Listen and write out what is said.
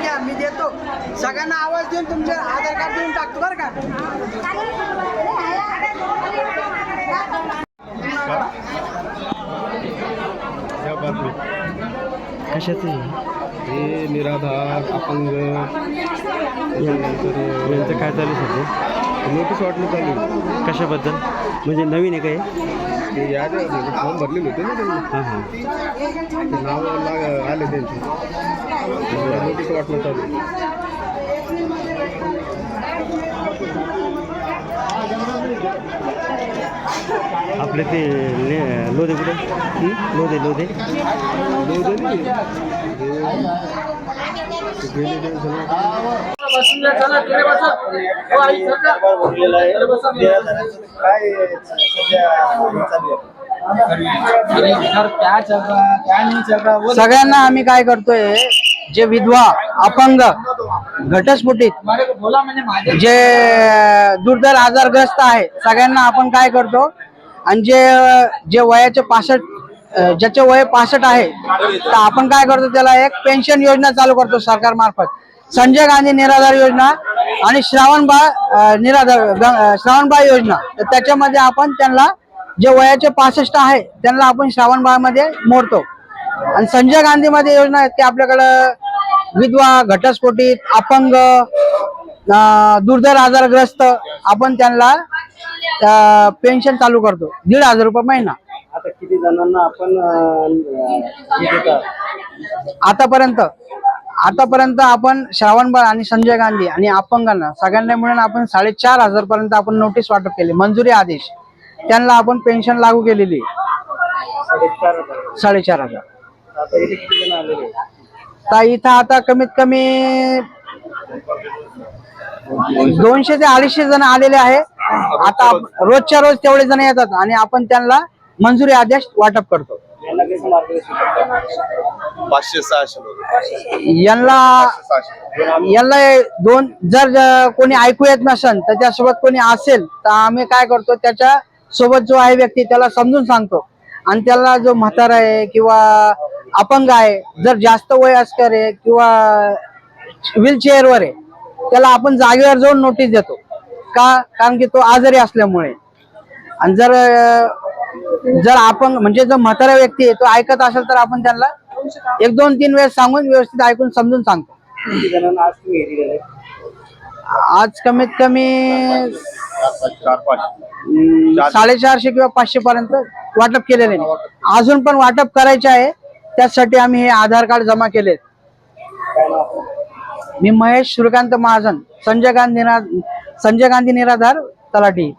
घ्या, मी देतो. सगळ्यांना आवाज देऊन तुमचे आधार कार्ड देऊन टाकतो बरं का? कशाचं? हे निराधार अपंग. यांचं काय चालू सध्या? नोटीस वाटणं चालू आहे. कशाबद्दल म्हणजे नवीन आहे काय ते फॉर्म भरलेले होते ना त्यांनी हां हां ते नाव लाग आले त्यांचे नोटीस वाटणं चालू आहे. आपले ते ले लोधे कुठे हं? लोधे लोधे लोक दिली. ते- ते गेले ते सगळं. सगळ्यांना आम्ही काय करतोय जे विधवा अपंग घटस्फोटित जे दुर्धर आजारग्रस्त आहे सगळ्यांना आपण काय करतो आणि जे जे वयाचे पासष्ट ज्याचे वय पासष्ट आहे तर आपण काय करतो त्याला एक पेन्शन योजना चालू करतो सरकार मार्फत संजय गांधी निराधार योजना आणि श्रावणबाळ निराधार श्रावणबाळ योजना. तर त्याच्यामध्ये आपण त्यांना जे वयाचे पासष्ट आहे त्यांना आपण श्रावणबाळमध्ये मोडतो. आणि संजय गांधी मध्ये योजना आहेत की आपल्याकडं विधवा घटस्फोटित अपंग दुर्धर आजारग्रस्त आपण त्यांना पेन्शन चालू करतो. दीड हजार रुपये महिना. आता किती जणांना आपण आतापर्यंत आतापर्यंत आपण श्रावणबाळ आणि संजय गांधी आणि अपंगांना सगळ्यांना मिळून आपण साडेचार हजार पर्यंत आपण नोटीस वाटप केली. मंजुरी आदेश. त्यांना आपण पेन्शन लागू केलेली. साडेचार हजार. तर इथं आता कमीत कमी दोनशे ते अडीचशे जण आलेले आहे. आता रोजच्या रोज तेवढे जण येतात आणि आपण त्यांना मंजुरी आदेश वाटप करतो. पाचशे सहाशे. यांना यांना दोन जर कोणी ऐकू येत नसेल तर त्यासोबत कोणी असेल तर आम्ही काय करतो त्याच्या सोबत जो आहे व्यक्ती त्याला समजून सांगतो. आणि त्याला जो म्हातारा आहे किंवा अपंग आहे जर जास्त वयस्कर आहे किंवा व्हीलचेअरवर आहे त्याला आपण जागेवर जाऊन नोटीस देतो. का? कारण की तो आजारी असल्यामुळे. आणि जर जर आपण म्हणजे जो म्हातारा व्यक्ती आहे तो ऐकत असेल तर आपण त्यांना एक दोन तीन वेळेस सांगून व्यवस्थित ऐकून समजून सांगतो. किती जणांना आज तुम्ही कमीत कमी चार पाच. अं, साडेचारशे किंवा पाचशे पर्यंत वाटप केलेले आहे. अजून पण वाटप करायचे आहे. त्यासाठी आम्ही हे आधार कार्ड जमा केले. मी महेश सूर्यकांत महाजन संजय गांधी निरा संजय गांधी निराधार तलाठी.